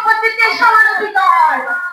সম্পত্তিতে সমান অধিকার